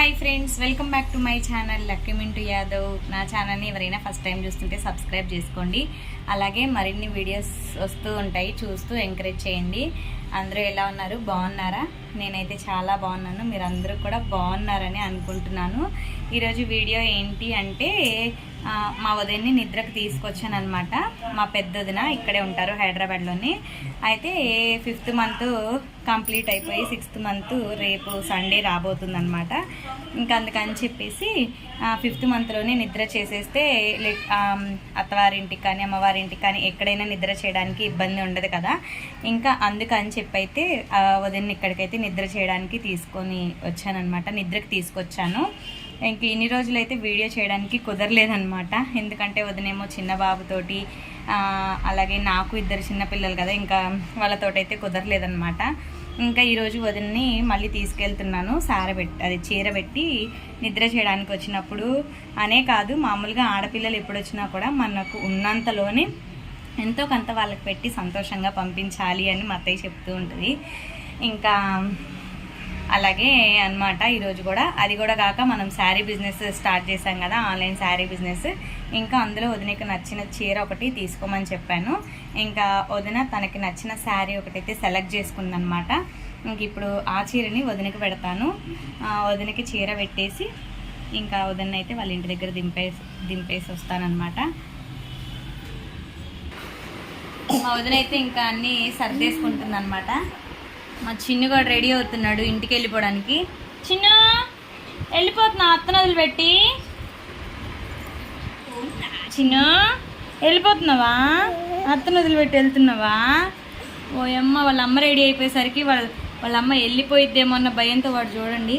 Hi friends welcome back to my channel లక్కిమింటు Yadav నా ఛానల్ని ఎవరైనా ఫస్ట్ టైం చూస్తుంటే సబ్స్క్రైబ్ చేసుకోండి. అలాగే మరిన్ని వీడియోస్ వస్తూ ఉంటాయి చూస్తూ ఎంకరేజ్ చేయండి. అందరూ ఎలా ఉన్నారు? బాగున్నారా? నేనైతే చాలా బాగున్నాను. మీరు అందరూ కూడా బాగున్నారని అనుకుంటున్నాను. ఈరోజు వీడియో ఏంటి అంటే మా ఉదయాన్ని నిద్రకు తీసుకొచ్చాను అనమాట మా పెద్దదిన ఇక్కడే ఉంటారు హైదరాబాద్లోని. అయితే ఫిఫ్త్ మంత్ కంప్లీట్ అయిపోయి సిక్స్త్ మంత్ రేపు సండే రాబోతుందనమాట ఇంకా అందుకని చెప్పేసి ఫిఫ్త్ మంత్లోనే నిద్ర చేసేస్తే అత్తవారింటికి కానీ అమ్మవారింటికి కానీ ఎక్కడైనా నిద్ర చేయడానికి ఇబ్బంది ఉండదు కదా. ఇంకా అందుకని చెప్పి అయితే వదిన ఇక్కడికైతే నిద్ర చేయడానికి తీసుకొని వచ్చానమాట నిద్రకి తీసుకొచ్చాను. ఇంక ఇన్ని రోజులైతే వీడియో చేయడానికి కుదరలేదనమాట ఎందుకంటే వదినేమో చిన్న బాబుతోటి అలాగే నాకు ఇద్దరు చిన్నపిల్లలు కదా ఇంకా వాళ్ళతోటైతే కుదరలేదనమాట ఇంకా ఈరోజు వదిన్ని మళ్ళీ తీసుకెళ్తున్నాను సార పెట్టి అది చీర పెట్టి నిద్ర చేయడానికి వచ్చినప్పుడు. అనే కాదు మామూలుగా ఆడపిల్లలు ఎప్పుడు వచ్చినా కూడా మనకు ఉన్నంతలోనే ఎంతో కొంత వాళ్ళకి పెట్టి సంతోషంగా పంపించాలి అని మా అత్తయ్య చెప్తూ ఉంటుంది. ఇంకా అలాగే అనమాట ఈరోజు కూడా. అది కూడా కాక మనం శారీ బిజినెస్ స్టార్ట్ చేశాం కదా ఆన్లైన్ శారీ బిజినెస్ ఇంకా అందులో వదినకి నచ్చిన చీర ఒకటి తీసుకోమని చెప్పాను. ఇంకా వదిన తనకి నచ్చిన శారీ ఒకటైతే సెలెక్ట్ చేసుకుందనమాట ఇంక ఇప్పుడు ఆ చీరని వదినకి పెడతాను. వదినకి చీర పెట్టేసి ఇంకా వదిన అయితే వాళ్ళ ఇంటి దగ్గర దింపేసి దింపేసి వస్తానన్నమాట. మా వదిన అయితే ఇంకా అన్నీ సర్దేసుకుంటుంది అనమాట మా చిన్ను కూడా రెడీ అవుతున్నాడు ఇంటికి వెళ్ళిపోవడానికి. చిన్ను వెళ్ళిపోతున్నా అత్తను పెట్టి చిన్ను వెళ్ళిపోతున్నావా? అత్తను వదిలిపెట్టి వెళ్తున్నావా? ఓ అమ్మ వాళ్ళ అమ్మ రెడీ అయిపోయేసరికి వాళ్ళ వాళ్ళ అమ్మ వెళ్ళిపోయిద్దేమో అన్న భయంతో వాడు చూడండి.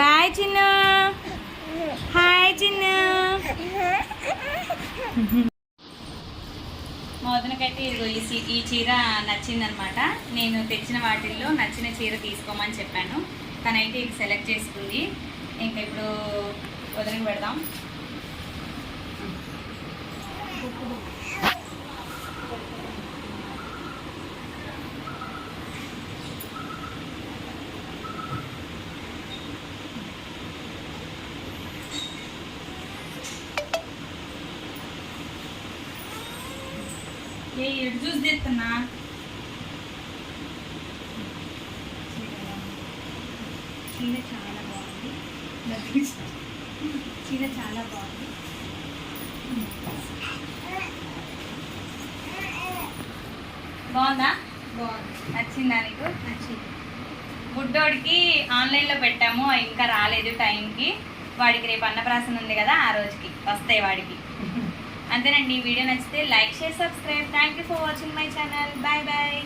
బాయ్ చిన్ను. హాయ్ చిన్ను. వదినకైతే ఇదిగో ఈ ఈ చీర నచ్చిందనమాట. నేను తెచ్చిన వాటిల్లో నచ్చిన చీర తీసుకోమని చెప్పాను. తనైతే ఇది సెలెక్ట్ చేసుకుంది. ఇంకా ఇప్పుడు వదినకి పెడదాం. ఏ ఎటు చూసి తెస్తున్నా చీర చాలా బాగుంది. చీర చాలా బాగుంది. బాగుందా? బాగుంది. నచ్చిందా నీకు? నచ్చింది. బుడ్డోడికి ఆన్లైన్లో పెట్టాము ఇంకా రాలేదు టైంకి. వాడికి రేపు అన్నప్రాసన ఉంది కదా ఆ రోజుకి వస్తాయి వాడికి. అంతేనండి ఈ వీడియో నచ్చితే లైక్ చేసి subscribe. Thank you for watching my channel bye bye